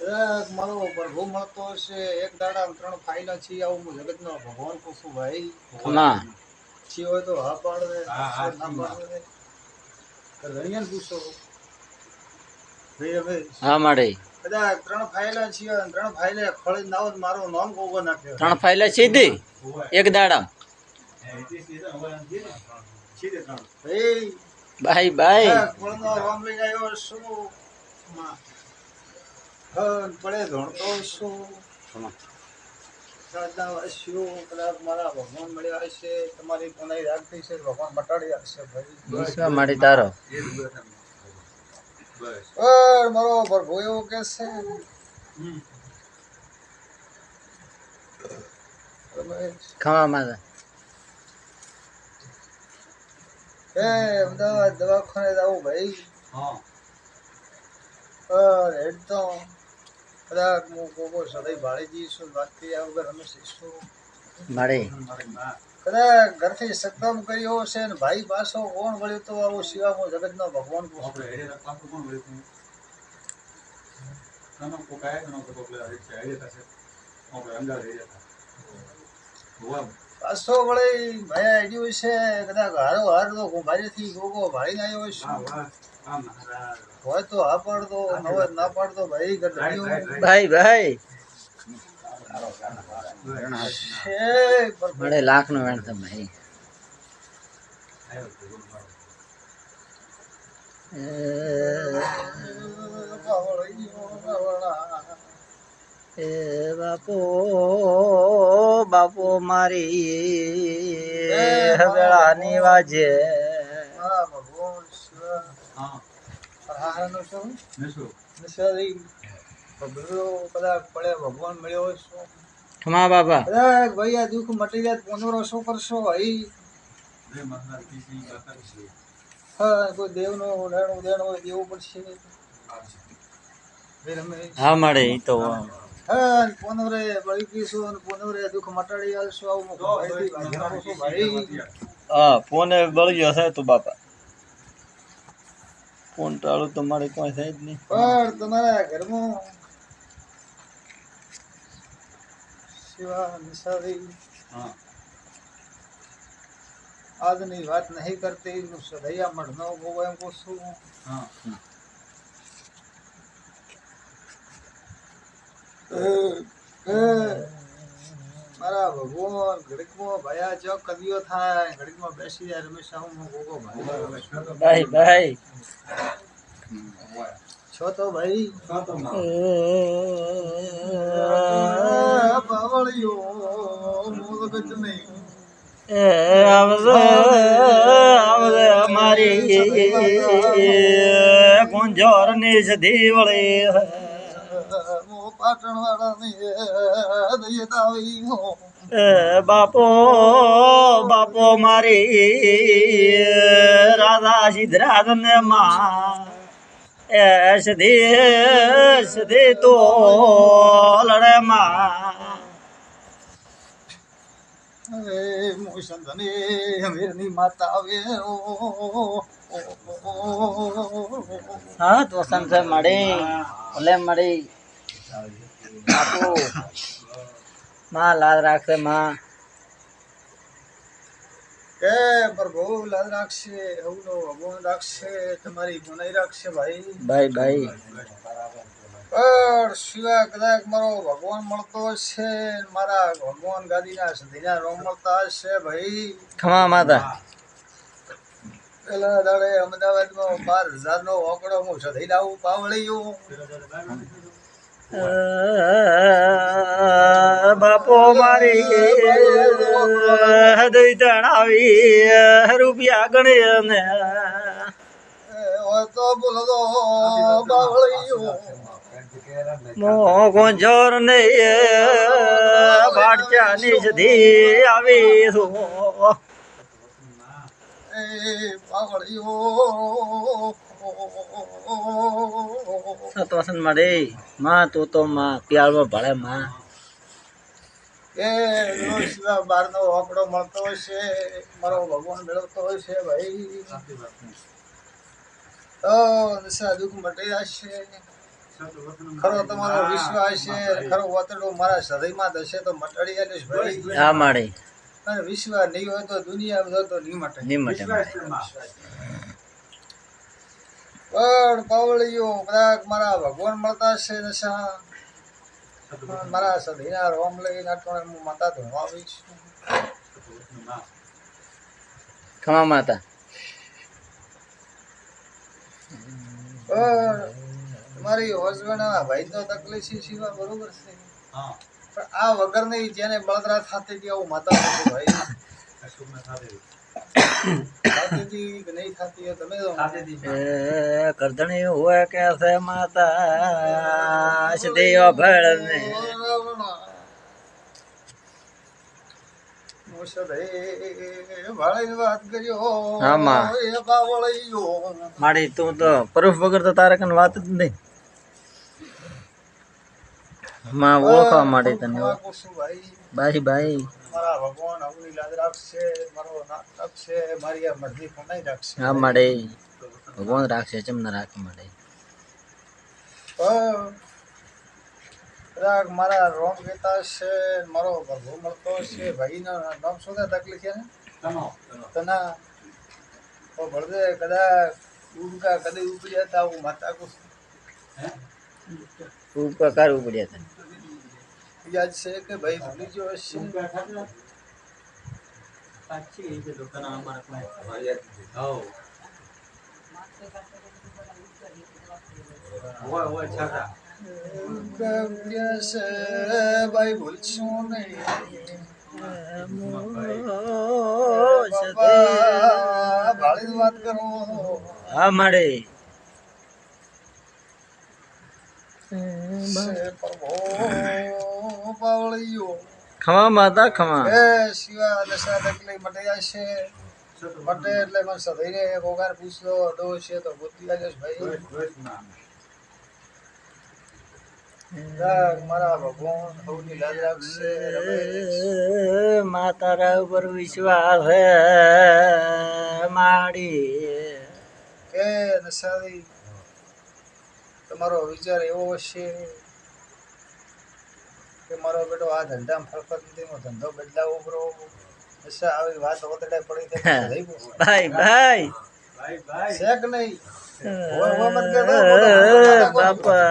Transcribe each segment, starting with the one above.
એક મારો પ્રભુ મળતો છે એક દાડા ત્રણ ફાઇલા છીએ આવું હું જગતનો ભગવાન પૂછું ભાઈ ના. છી હોય તો હા પાડવે ના તો રણિયાને પૂછો. ભાઈ હવે હા માડે બધા ત્રણ ફાઇલા છીએ ત્રણ ફાઇલે ખળી નાવ મારો મારું નામ કોગો નાખ્યો. ત્રણ ફાઇલે સીધી એક દાડા ભાઈ બાય કોણ નો રામ લઈ આવ્યો શું? માં. હન, પડે ધોણતો શું દાદા કદાચ મારા ભગવાન મળ્યા હશે. તમારી કોનાઈ રાખતી છે ભગવાન મટાડી આપશે ભાઈ. મારી તારો. મારો પ્રભુ એવું કે છે? ખાવા ખમા એ અમદાવાદ દવાખાને જાવું ભાઈ. હા. હેડ તો. કદાચ હું કોકો સદાઈ ભાળી જઈશું બાકી આ વગર અમે શીશું માડી કદાચ ઘરથી સત્તમ કર્યો છે ને ભાઈ પાછો કોણ વળ્યો તો આવું શિવામાં જગતનો ભગવાન પૂછે. વળે ભાઈ આઈડિયો છે કદાચ હારો હાર તો કુંભારીથી ગોગો ભાળીને આવ્યો છે હોય તો હા પાડતો હોય ના પાડતો ભાઈ ભાઈ ભાઈ છે લાખ નો વેણ તમે ભાઈ એ બાપો બાપો મારી હવેળાની વાજે. હારાનો શું? પડે ભગવાન મળ્યો હોય શું? ખમા બાપા કદાચ ભાઈ આ દુઃખ મટી જાય તો પોનરો શું કરશો? ભાઈ હા કોઈ દેવનો ઉડાણ ઉદાણ હોય દેવું પડશે હા માડે ઈ તો. હા. પોનવરે બળી અને પોનવરે દુઃખ મટાડી આવશું આવું હું ભાઈ ફોને બળ્યો છે તું બાપા. ફોન તમારે કોઈ થાય જ નહીં. પણ તમારા ઘરમાં શિવા હા. આજની વાત નહીં કરતી હું સદૈયા મઢનો બહુ એમ કહું છું હા. એ, મારા ભગવાન ઘડીકમાં ભયા જો કદીઓ થાય ઘડીકમાં બેસી જાય રમેશ હું ગોગો ભાઈ ભાઈ ભાઈ છો તો ભાઈ એ બાવળિયો મૂલગત નહીં આવશે આવજો અમારી ગુંજોરની સધી વળી મો પાટણ વાળાની આવી એ બાપો બાપો મારી રાધા સિદ્ધરાજ ને માં એ સધી સધી તો લડે માં અરે મોશન ધને માતા આવે હા તો સંસાર મળી ભલે મળી. બાપુ માં લાલ રાખશે માં. કે પ્રભુ લાલ રાખશે હવનો ભગવાન રાખશે તમારી ગુનાઈ રાખશે ભાઈ. ભાઈ ભાઈ. પણ સિવાય કદાચ મારો ભગવાન મળતો હશે મારા ભગવાન ગાદીના સધીના રોમ મળતા હશે ભાઈ. ખમા માતા. પેલા દાડે અમદાવાદમાં બાર હજારનો ઓકડો હું સધી લાવું પાવળિયું. બાપો મારી હૃદય તણાવી, રૂપિયા ગણે ને મોર ને ભાટચા ની સધી આવી છું. પાવળિયું સતવસન મળે માં તો તો માં પ્યારમાં ભળે માં. એ રોજ બારનો ઓકડો મળતો છે મારો ભગવાન મેળવતો હશે ભાઈ. તો દુઃખ મટી જશે ખરો તમારો વિશ્વાસ છે ખરો વતડો મારા હૃદયમાં થશે તો મટાડી આલીશ ભાઈ. હા માડે પણ વિશ્વાસ નહીં હોય તો દુનિયા બધો તો નહીં મટે. નહીં મટે. પણ પાવળીઓ કદાચ મારા ભગવાન મળતા છે નશા. મારા સધીના રોમ લઈને અટવાણે હું માતા ધોવા આવીશ ખમા માતા. પણ તમારી હોસબેના ભાઈ તો તકલીફ છે શિવા બરોબર છે. પણ આ વગરની જેને બળદરા થતી ગયા હું માતા ભાઈ કરધણી હોય કે છે માતા સદેવ ભળ ને વાત કર્યો આમાં. એ માડી તું તો પ્રૂફ વગર તો તારે કન વાત જ નહીં. માં ઓળખવા માંડી તને. બાઈ બાઈ. મારા ભગવાન અવની લાજ રાખશે મારો નાક રાખશે મારી આ મરજી પણ રાખશે. હા માડે ભગવાન રાખશે ચમ ના રાખે મળે. કદાચ મારા રોમ કહેતા છે મારો ભરભો મળતો છે. ભાઈના નામ શું થાય તકલીફ છે ને? તના તો ભળદે કદાચ ઉડકા કદી ઉપડ્યા હતા હું માતા કું ઉપર કરવું પડ્યા તને યાદ છે કે ભાઈ ભૂલી ગયો હશે ઉડકા ઉપડ્યા છે ભાઈ ભૂલશું નહીં બાપા, ભાળીને વાત કરો હા માડે છે પ્રભુ પાવળીયો ખમા માતા ખમા એ શિવા દશા તકલીફ મટી જશે મટે એટલે મને સધઈને એક વગાર પૂછલો છે તો બુદ્ધિ લાગે ભાઈ? મારા ભગવાન સૌની લાજ રાખશે. માતા રા ઉપર વિશ્વાસ હે માડી. કે નશાદી તમારો વિચાર એવો હશે. કે મારો બેટો આ ધંધામાં ફરફર નથી હું ધંધો બદલાવો નશા આવી વાત ઓતડે પડી થઈ ભાઈ ભાઈ. છે કે નહીં? બાપા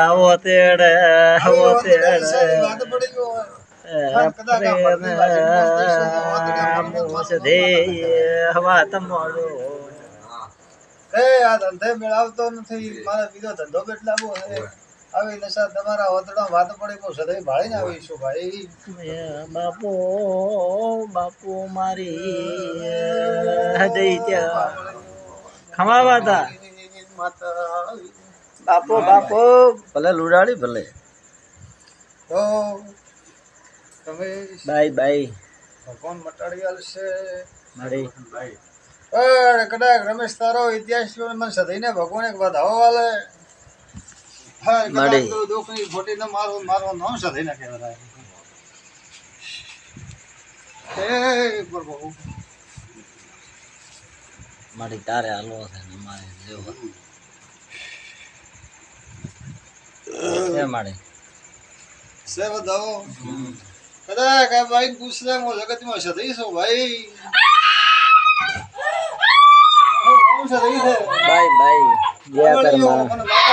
આવો તેડે આવો આવી વાત તેડે. કરી છે, વાત પડી ગયો હોય. પણ કદાચ આ ભરતી બાજુમાં જઈશું તો વાતડે પડે તો સદે હવા તમારો એ આ ધંધે મેળવતો નથી મારા બીજો ધંધો બદલાવો છે આવી નશા તમારા વતડા વાત પડે હું સદાય આવી આવીશું ભાઈ. બાપુ બાપુ મારી હૃદય ત્યાં. ખમાવા હતા બાપો બાપુ ભલે લુડાડી ભલે. તો તમે બાય બાય. ભગવાન મટાડી આલશે મારી. પણ કદાચ રમેશ તારો ઇતિહાસ ને મને સદાઈને ભગવાન એક વધાવો વાલે. તો દુઃખની ખોટી ને મારું મારું નામ સદાઈને પ્રભુ મારી તારે હાલવો છે ને મારે જેવો. મારી. સે ભાઈ પૂછલે મો જગતમાં સદાઈ છું ભાઈ? સદાઈ છે બાય બાય ગયા કર મને મારા.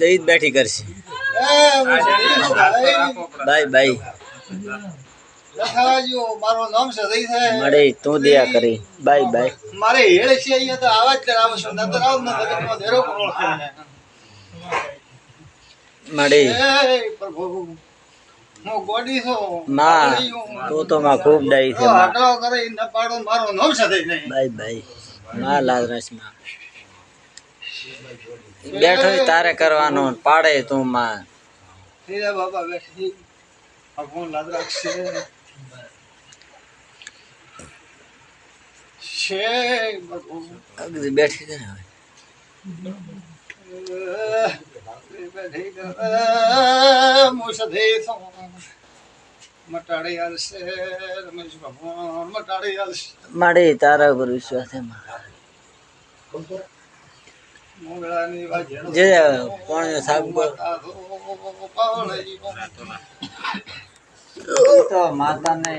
તો બેઠી કરશે. ભાઈ બાય બાય. મારું નામ છે મારી તું દયા કરી. Bye bye. મારે છે અહીંયા તો આવા જ કરાવું છું. નતર આવું ન ધેરો પ્રભુ છું? માં હું. તું તો માં ખૂબ ડાઈ છે બાય બાય. માં લાલ રસમાં. બેઠો તારે કરવાનું પાડે તું માં. બાબા બેઠી ભગવાન લાદ છે અગદી બેઠી છે ને હવે. મટાડી આલશે રમેશ ભગવાન મટાડી આલશે. મારી તારા ઉપર વિશ્વાસ છે. જે પણ તો માતાને